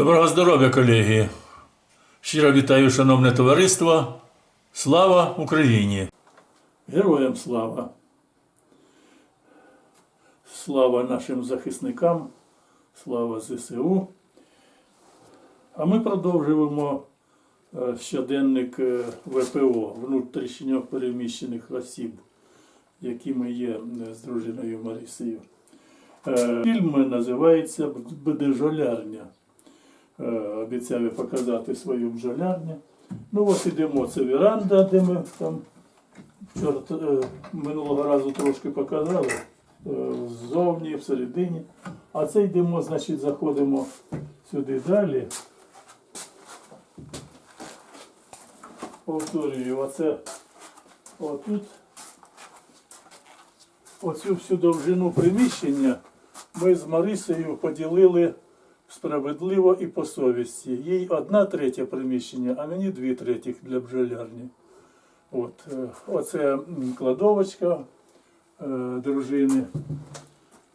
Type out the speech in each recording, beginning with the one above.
Доброго здоров'я, колеги! Щиро вітаю, шановне товариство. Слава Україні! Героям слава! Слава нашим захисникам, слава ЗСУ. А ми продовжуємо е, щоденник е, ВПО внутрішньо переміщених осіб, якими є з дружиною Марисею. Е, Фільм називається Бдежолярня. Е, Обіцяв показати свою бджолярню. Ну от ідемо, це віранда, де ми там чорт, е, минулого разу трошки показали. е, Ззовні, всередині. А це йдемо, значить, заходимо сюди далі. Повторюю, оце отут. Оцю всю довжину приміщення ми з Марисею поділили справедливо і по совісті. Їй одна третя приміщення, а мені дві третіх для бджолярні. От, е, оце кладовочка е, дружини.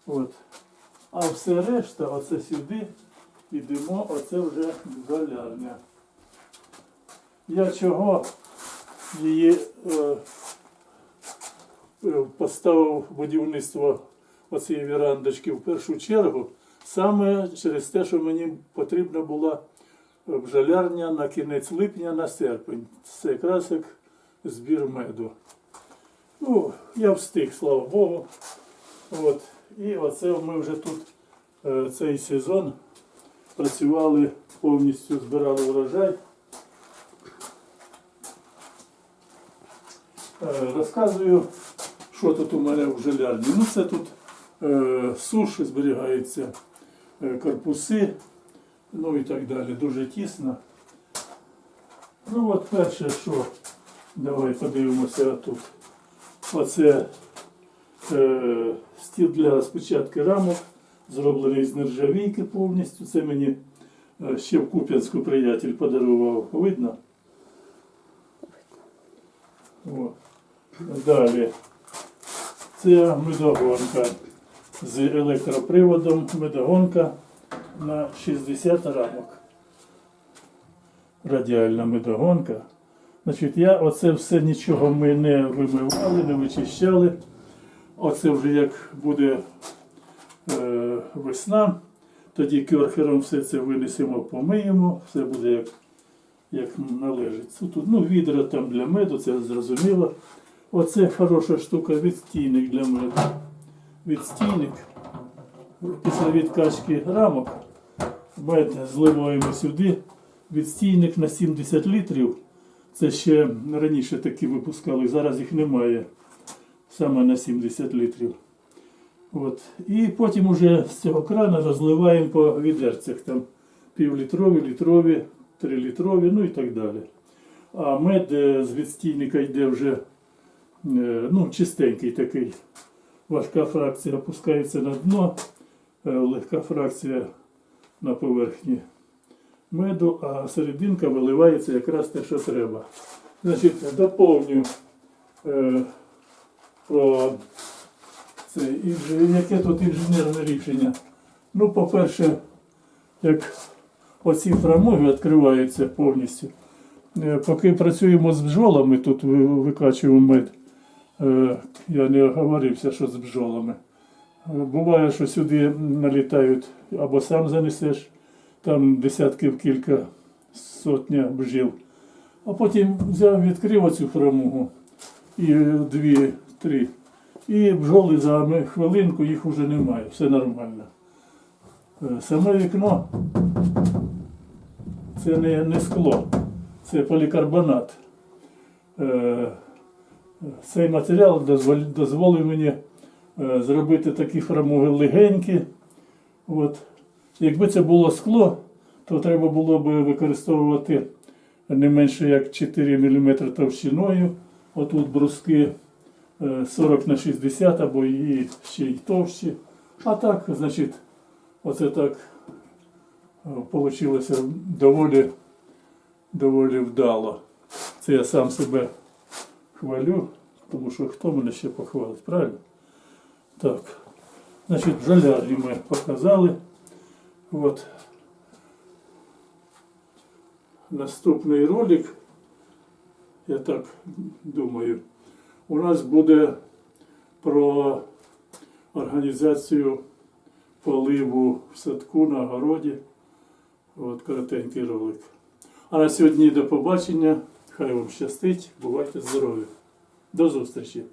От. А все решта, оце сюди йдемо, оце вже бджолярня. Я чого її е, е, поставив будівництво оцієї вірандочки в першу чергу, саме через те, що мені потрібна була бджолярня на кінець липня на серпень. Це якраз як збір меду. Ну, я встиг, слава Богу. От. І оце ми вже тут е, цей сезон працювали, повністю збирали врожай. Е, Розказую, що тут у мене в жилярні. Ну, це тут е, суш зберігаються, е, корпуси, ну і так далі. Дуже тісно. Ну от перше, що давай подивимося тут. Оце е, стіл для розпечатки рамок, зроблений з нержавійки повністю. Це мені е, ще в Куп'янську приятель подарував. Видно? О. Далі. Це медогонка з електроприводом. Медогонка на 60 рамок. Радіальна медогонка. Значить, я оце все нічого ми не вимивали, не вичищали. Оце вже як буде е, весна, тоді керхером все це винесемо, помиємо, все буде як, як належить. Тут, ну, відра там для меду, це зрозуміло. Оце хороша штука, відстійник для меду. Відстійник. Після відкачки рамок мед зливаємо сюди. Відстійник на 70 літрів. Це ще раніше такі випускали, зараз їх немає. Саме на 70 літрів. От. І потім уже з цього крана розливаємо по відерцях. Там півлітрові, літрові, трилітрові, ну і так далі. А мед е, з відстійника йде вже е, ну, чистенький такий. Важка фракція опускається на дно, е, легка фракція на поверхні меду, а серединка виливається якраз те, що треба. Значить, доповню е, про це, яке тут інженерне рішення. Ну, по-перше, як оці фрамуги відкриваються повністю. Е, Поки працюємо з бджолами, тут викачуємо мед. Е, Я не оговорився, що з бджолами. Е, Буває, що сюди налітають або сам занесеш, там десятків кілька сотня бджіл. А потім взяв, відкрив оцю фрамугу і е, дві, три. І бджоли за хвилинку їх вже немає, все нормально. Саме вікно це не, не скло, це полікарбонат. Е, Цей матеріал дозволив мені е, зробити такі фрамуги легенькі. От. Якби це було скло, то треба було б використовувати не менше як 4 мм товщиною. Отут бруски е, 40 на 60 або і ще й товщі. А так, значить, оце так вийшло доволі, доволі вдало. Це я сам себе хвалю, тому що хто мене ще похвалить, правильно? Так. Значить, бджолярню ми показали. От. наступний ролик, я так думаю, у нас буде про організацію поливу в садку на городі. От коротенький ролик. А на сьогодні до побачення. Хай вам щастить, бувайте здорові. До зустрічі!